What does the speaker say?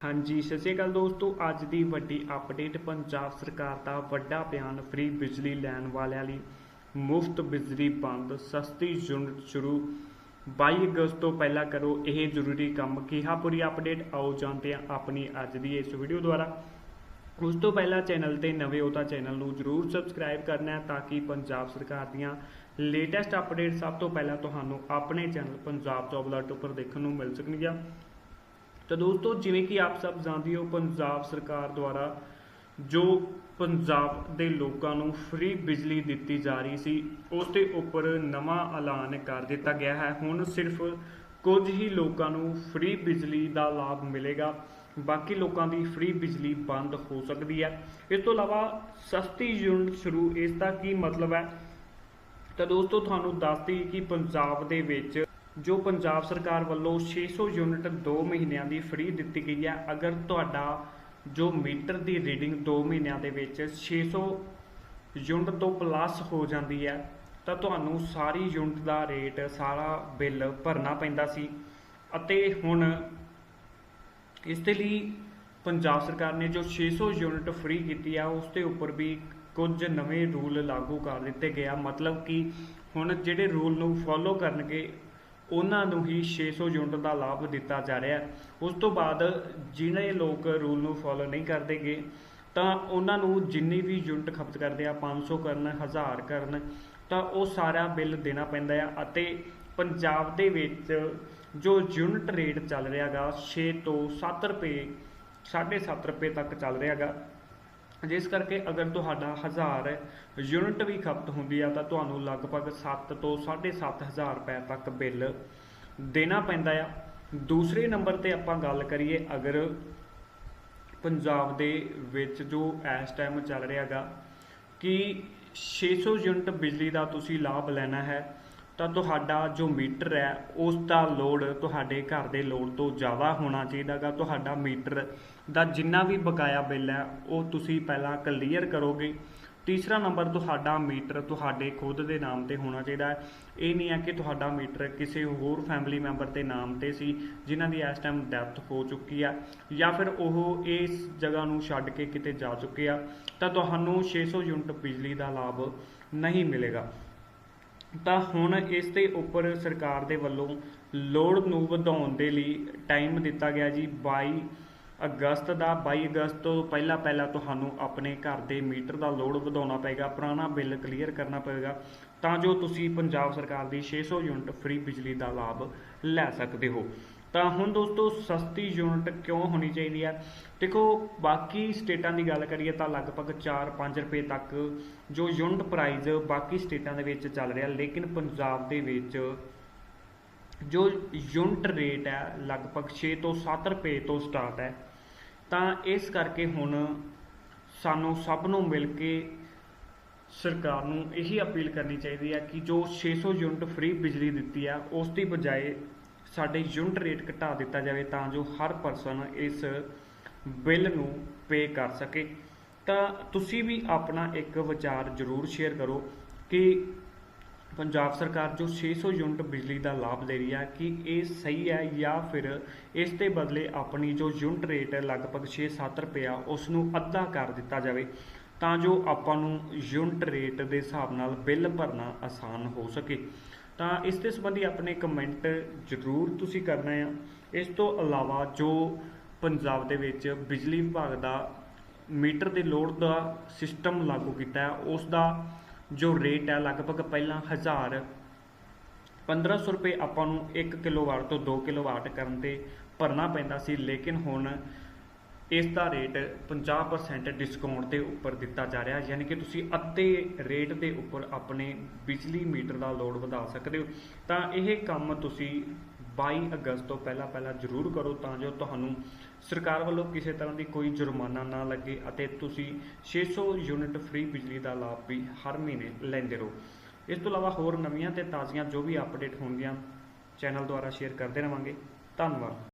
ਹਾਂਜੀ, ਸਤਿ ਸ਼੍ਰੀ ਅਕਾਲ ਦੋਸਤੋ। ਅੱਜ ਦੀ ਵੱਡੀ ਅਪਡੇਟ ਪੰਜਾਬ ਸਰਕਾਰ ਦਾ ਵੱਡਾ ਬਿਆਨ ਫ੍ਰੀ ਬਿਜਲੀ ਲੈਣ ਵਾਲਿਆਂ ਲਈ ਮੁਫਤ ਬਿਜਲੀ ਬੰਦ, ਸਸਤੀ ਯੂਨਿਟ ਸ਼ੁਰੂ। 22 ਅਗਸਤ ਤੋਂ ਪਹਿਲਾਂ ਕਰੋ ਇਹ ਜ਼ਰੂਰੀ ਕੰਮ। ਕਿਹਾ ਪੂਰੀ ਅਪਡੇਟ ਆਓ ਜਾਣਦੇ ਹਾਂ ਆਪਣੀ ਅੱਜ ਦੀ ਇਸ ਵੀਡੀਓ ਦੁਆਰਾ। ਉਸ ਤੋਂ ਪਹਿਲਾਂ ਚੈਨਲ ਤੇ ਨਵੇਂ ਹੋ ਤਾਂ ਚੈਨਲ ਨੂੰ ਜਰੂਰ ਸਬਸਕ੍ਰਾਈਬ ਕਰਨਾ ਹੈ ਤਾਂ ਕਿ ਪੰਜਾਬ ਸਰਕਾਰ ਦੀਆਂ ਲੇਟੈਸਟ ਅਪਡੇਟ ਸਭ ਤੋਂ ਪਹਿਲਾਂ ਤੁਹਾਨੂੰ ਆਪਣੇ ਚੈਨਲ ਪੰਜਾਬ ਜੌਬ ਅਲਰਟ ਉੱਪਰ ਦੇਖਣ ਨੂੰ ਮਿਲ ਸਕਣਗੀਆਂ। ਤਾਂ ਦੋਸਤੋ, ਜਿਵੇਂ ਕਿ ਆਪ ਸਭ ਜਾਣਦੇ ਹੋ, ਪੰਜਾਬ ਸਰਕਾਰ ਦੁਆਰਾ ਜੋ ਪੰਜਾਬ ਦੇ ਲੋਕਾਂ ਨੂੰ ਫ੍ਰੀ ਬਿਜਲੀ ਦਿੱਤੀ ਜਾ ਰਹੀ ਸੀ, ਉਸ ਦੇ ਉੱਪਰ ਨਵਾਂ ਐਲਾਨ ਕਰ ਦਿੱਤਾ ਗਿਆ ਹੈ। ਹੁਣ ਸਿਰਫ ਕੁਝ ਹੀ ਲੋਕਾਂ ਨੂੰ ਫ੍ਰੀ ਬਿਜਲੀ ਦਾ ਲਾਭ ਮਿਲੇਗਾ, ਬਾਕੀ ਲੋਕਾਂ ਦੀ ਫ੍ਰੀ ਬਿਜਲੀ ਬੰਦ ਹੋ ਸਕਦੀ ਹੈ। ਇਸ ਤੋਂ ਇਲਾਵਾ ਸਸਤੀ ਯੂਨਿਟ ਸ਼ੁਰੂ, ਇਸ ਦਾ ਕੀ ਮਤਲਬ ਹੈ? ਤਾਂ ਦੋਸਤੋ, ਤੁਹਾਨੂੰ ਦੱਸਦੀ ਕਿ ਪੰਜਾਬ ਦੇ ਵਿੱਚ ਜੋ ਪੰਜਾਬ ਸਰਕਾਰ ਵੱਲੋਂ 600 ਯੂਨਿਟ 2 ਮਹੀਨਿਆਂ ਦੀ ਫ੍ਰੀ ਦਿੱਤੀ ਗਈ ਹੈ। ਅਗਰ ਤੁਹਾਡਾ ਜੋ ਮੀਟਰ ਦੀ ਰੀਡਿੰਗ 2 ਮਹੀਨਿਆਂ ਦੇ ਵਿੱਚ 600 ਯੂਨਿਟ ਤੋਂ ਪਲੱਸ ਹੋ ਜਾਂਦੀ ਹੈ, ਤਾਂ ਤੁਹਾਨੂੰ ਸਾਰੀ ਯੂਨਿਟ ਦਾ ਰੇਟ ਸਾਰਾ ਬਿੱਲ ਭਰਨਾ ਪੈਂਦਾ ਸੀ। ਅਤੇ ਹੁਣ ਇਸ ਦੇ ਲਈ ਪੰਜਾਬ ਸਰਕਾਰ ਨੇ ਜੋ 600 ਯੂਨਿਟ ਫ੍ਰੀ ਕੀਤੀ ਆ ਉਸ ਦੇ ਉੱਪਰ ਵੀ ਕੁਝ ਨਵੇਂ ਰੂਲ ਲਾਗੂ ਕਰ ਦਿੱਤੇ ਗਏ ਆ। ਮਤਲਬ ਕਿ ਹੁਣ ਜਿਹੜੇ ਰੂਲ ਨੂੰ ਫੋਲੋ ਕਰਨਗੇ ਉਹਨਾਂ ਨੂੰ ਹੀ 600 ਯੂਨਿਟ ਦਾ ਲਾਭ ਦਿੱਤਾ ਜਾ ਰਿਹਾ ਉਸ ਤੋਂ ਬਾਅਦ ਜਿਹੜੇ ਲੋਕ ਰੂਲ ਨੂੰ ਫੋਲੋ ਨਹੀਂ ਕਰਦੇਗੇ ਤਾਂ ਉਹਨਾਂ ਨੂੰ ਜਿੰਨੀ ਵੀ ਯੂਨਿਟ ਖਪਤ ਕਰਦੇ ਆ 500 ਕਰਨ 1000 ਕਰਨ, ਤਾਂ ਉਹ ਸਾਰਾ ਬਿੱਲ ਦੇਣਾ ਪੈਂਦਾ ਆ ਅਤੇ ਪੰਜਾਬ ਦੇ ਵਿੱਚ ਜੋ ਯੂਨਿਟ ਰੇਟ ਚੱਲ ਰਿਹਾਗਾ 6 ਤੋਂ 7 ਰੁਪਏ 7.5 ਰੁਪਏ ਤੱਕ ਚੱਲ ਰਿਹਾਗਾ। ਜਿਸ ਕਰਕੇ ਅਗਰ ਤੁਹਾਡਾ 1000 ਯੂਨਿਟ ਵੀ ਖਪਤ ਹੁੰਦੀ ਆ, ਤਾਂ ਤੁਹਾਨੂੰ ਲਗਭਗ 7 ਤੋਂ 7.5 ਰੁਪਏ ਤੱਕ ਬਿੱਲ ਦੇਣਾ ਪੈਂਦਾ ਆ। ਦੂਸਰੇ ਨੰਬਰ ਤੇ ਆਪਾਂ ਗੱਲ ਕਰੀਏ, ਅਗਰ ਪੰਜਾਬ ਦੇ ਵਿੱਚ ਜੋ ਇਸ ਟਾਈਮ ਚੱਲ ਰਿਹਾਗਾ ਕਿ 600 ਯੂਨਿਟ ਬਿਜਲੀ ਦਾ ਤੁਸੀਂ ਲਾਭ ਲੈਣਾ ਹੈ ਤਾਂ ਤੁਹਾਡਾ ਜੋ ਮੀਟਰ ਹੈ, ਉਸ ਦਾ ਲੋਡ ਤੁਹਾਡੇ ਘਰ ਦੇ ਲੋਡ ਤੋਂ ਜ਼ਿਆਦਾ ਹੋਣਾ ਚਾਹੀਦਾਗਾ ਤੁਹਾਡਾ ਮੀਟਰ ਦਾ ਜਿੰਨਾ ਵੀ ਬਕਾਇਆ ਬਿੱਲ ਹੈ, ਉਹ ਤੁਸੀਂ ਪਹਿਲਾਂ ਕਲੀਅਰ ਕਰੋਗੇ। ਤੀਸਰਾ ਨੰਬਰ, ਤੁਹਾਡਾ ਮੀਟਰ ਤੁਹਾਡੇ ਖੁਦ ਦੇ ਨਾਮ ਤੇ ਹੋਣਾ ਚਾਹੀਦਾ ਹੈ। ਇਹ ਨਹੀਂ ਹੈ ਕਿ ਤੁਹਾਡਾ ਮੀਟਰ ਕਿਸੇ ਹੋਰ ਫੈਮਿਲੀ ਮੈਂਬਰ ਦੇ ਨਾਮ ਤੇ ਸੀ, ਜਿਨ੍ਹਾਂ ਦੀ ਇਸ ਟਾਈਮ ਡੈਥ ਹੋ ਚੁੱਕੀ ਆ, ਜਾਂ ਫਿਰ ਉਹ ਇਸ ਜਗ੍ਹਾ ਨੂੰ ਛੱਡ ਕੇ ਕਿਤੇ ਜਾ ਚੁੱਕੇ ਆ, ਤਾਂ ਤੁਹਾਨੂੰ 600 ਯੂਨਿਟ ਬਿਜਲੀ ਦਾ ਲਾਭ ਨਹੀਂ ਮਿਲੇਗਾ। ਤਾਂ ਹੁਣ ਇਸ ਦੇ ਉੱਪਰ ਸਰਕਾਰ ਦੇ ਵੱਲੋਂ ਲੋੜ ਨੂੰ ਵਧਾਉਣ ਦੇ ਲਈ ਟਾਈਮ ਦਿੱਤਾ ਗਿਆ ਜੀ। 22 ਅਗਸਤ ਦਾ 22 ਅਗਸਤ ਤੋਂ ਪਹਿਲਾਂ ਪਹਿਲਾਂ ਤੁਹਾਨੂੰ ਆਪਣੇ ਘਰ ਦੇ ਮੀਟਰ ਦਾ ਲੋਡ ਵਧਾਉਣਾ ਪਏਗਾ, ਪੁਰਾਣਾ ਬਿੱਲ ਕਲੀਅਰ ਕਰਨਾ ਪਏਗਾ, ਤਾਂ ਜੋ ਤੁਸੀਂ ਪੰਜਾਬ ਸਰਕਾਰ ਦੀ 600 ਯੂਨਿਟ ਫ੍ਰੀ ਬਿਜਲੀ ਦਾ ਲਾਭ ਲੈ ਸਕਦੇ ਹੋ। ਤਾਂ ਹੁਣ ਦੋਸਤੋ ਸਸਤੀ ਯੂਨਿਟ ਕਿਉਂ ਹੋਣੀ ਚਾਹੀਦੀ ਹੈ ਦੇਖੋ, ਬਾਕੀ ਸਟੇਟਾਂ ਦੀ ਗੱਲ ਕਰੀਏ ਤਾਂ ਲਗਭਗ 4-5 ਰੁਪਏ ਤੱਕ ਜੋ ਯੂਨਿਟ ਪ੍ਰਾਈਸ ਬਾਕੀ ਸਟੇਟਾਂ ਦੇ ਵਿੱਚ ਚੱਲ ਰਿਹਾ, ਲੇਕਿਨ ਪੰਜਾਬ ਦੇ ਵਿੱਚ ਜੋ ਯੂਨਿਟ ਰੇਟ ਹੈ ਲਗਭਗ 6 ਤੋਂ 7 ਰੁਪਏ ਤੋਂ ਸਟਾਰਟ ਹੈ। ਤਾਂ ਇਸ ਕਰਕੇ ਹੁਣ ਸਾਨੂੰ ਸਭ ਨੂੰ ਮਿਲ ਕੇ ਸਰਕਾਰ ਨੂੰ ਇਹੀ ਅਪੀਲ ਕਰਨੀ ਚਾਹੀਦੀ ਹੈ ਕਿ ਜੋ 600 ਯੂਨਿਟ ਫ੍ਰੀ ਬਿਜਲੀ ਦਿੱਤੀ ਆ, ਉਸ ਦੀ ਬਜਾਏ ਸਾਡੇ ਯੂਨਿਟ ਰੇਟ ਘਟਾ ਦਿੱਤਾ ਜਾਵੇ ਤਾਂ ਜੋ ਹਰ ਪਰਸਨ ਇਸ ਬਿੱਲ ਨੂੰ ਪੇ ਕਰ ਸਕੇ। ਤਾਂ ਤੁਸੀਂ ਵੀ ਆਪਣਾ ਇੱਕ ਵਿਚਾਰ ਜ਼ਰੂਰ ਸ਼ੇਅਰ ਕਰੋ ਕਿ ਪੰਜਾਬ ਸਰਕਾਰ ਜੋ 600 ਯੂਨਿਟ ਬਿਜਲੀ ਦਾ ਲਾਭ ਦੇ ਰਹੀ ਹੈ ਕਿ ਇਹ ਸਹੀ ਹੈ ਜਾਂ ਫਿਰ ਇਸ ਦੇ ਬਦਲੇ ਆਪਣੀ ਜੋ ਯੂਨਿਟ ਰੇਟ ਹੈ ਲਗਭਗ 6-7 ਰੁਪਇਆ ਉਸ ਨੂੰ ਅੱਧਾ ਕਰ ਦਿੱਤਾ ਜਾਵੇ ਤਾਂ ਜੋ ਆਪਾਂ ਨੂੰ ਯੂਨਿਟ ਰੇਟ ਦੇ ਹਿਸਾਬ ਨਾਲ ਬਿੱਲ ਭਰਨਾ ਆਸਾਨ ਹੋ ਸਕੇ। ਤਾਂ ਇਸ ਦੇ ਸੰਬੰਧੀ ਆਪਣੇ ਕਮੈਂਟ ਜ਼ਰੂਰ ਤੁਸੀਂ ਕਰਨਾ ਆ। ਇਸ ਤੋਂ ਇਲਾਵਾ ਜੋ ਪੰਜਾਬ ਦੇ ਵਿੱਚ ਬਿਜਲੀ ਵਿਭਾਗ ਦਾ ਮੀਟਰ ਦੇ ਲੋਡ ਦਾ ਸਿਸਟਮ ਲਾਗੂ ਕੀਤਾ ਹੈ, ਉਸ ਦਾ ਜੋ ਰੇਟ ਹੈ, ਲਗਭਗ ਪਹਿਲਾਂ 1000 1500 ਰੁਪਏ ਆਪਾਂ ਨੂੰ 1 ਕਿਲੋਵਾਟ ਤੋਂ 2 ਕਿਲੋਵਾਟ ਕਰਨ ਤੇ ਭਰਨਾ ਪੈਂਦਾ ਸੀ। ਲੇਕਿਨ ਹੁਣ ਇਸ ਦਾ ਰੇਟ 50% ਡਿਸਕਾਊਂਟ ਦੇ ਉੱਪਰ ਦਿੱਤਾ ਜਾ ਰਿਹਾ, ਯਾਨੀ ਕਿ ਤੁਸੀਂ ਅੱਧੇ ਰੇਟ ਦੇ ਉੱਪਰ ਆਪਣੇ ਬਿਜਲੀ ਮੀਟਰ ਦਾ ਲੋਡ ਵਧਾ ਸਕਦੇ ਹੋ। ਤਾਂ ਇਹ ਕੰਮ ਤੁਸੀਂ 22 ਅਗਸਤ ਤੋਂ ਪਹਿਲਾਂ ਪਹਿਲਾਂ ਜ਼ਰੂਰ ਕਰੋ, ਤਾਂ ਜੋ ਤੁਹਾਨੂੰ ਸਰਕਾਰ ਵੱਲੋਂ ਕਿਸੇ ਤਰ੍ਹਾਂ ਦੀ ਕੋਈ ਜੁਰਮਾਨਾ ਨਾ ਲੱਗੇ ਅਤੇ ਤੁਸੀਂ 600 ਯੂਨਿਟ ਫ੍ਰੀ ਬਿਜਲੀ ਦਾ ਲਾਭ ਵੀ ਹਰ ਮਹੀਨੇ ਲੈਂਦੇ ਰਹੋ। ਇਸ ਤੋਂ ਇਲਾਵਾ ਹੋਰ ਨਵੀਆਂ ਤੇ ਤਾਜ਼ੀਆਂ ਜੋ ਵੀ ਅਪਡੇਟ ਹੋਣਗੀਆਂ, ਚੈਨਲ ਦੁਆਰਾ ਸ਼ੇਅਰ ਕਰਦੇ ਰਵਾਂਗੇ। ਧੰਨਵਾਦ।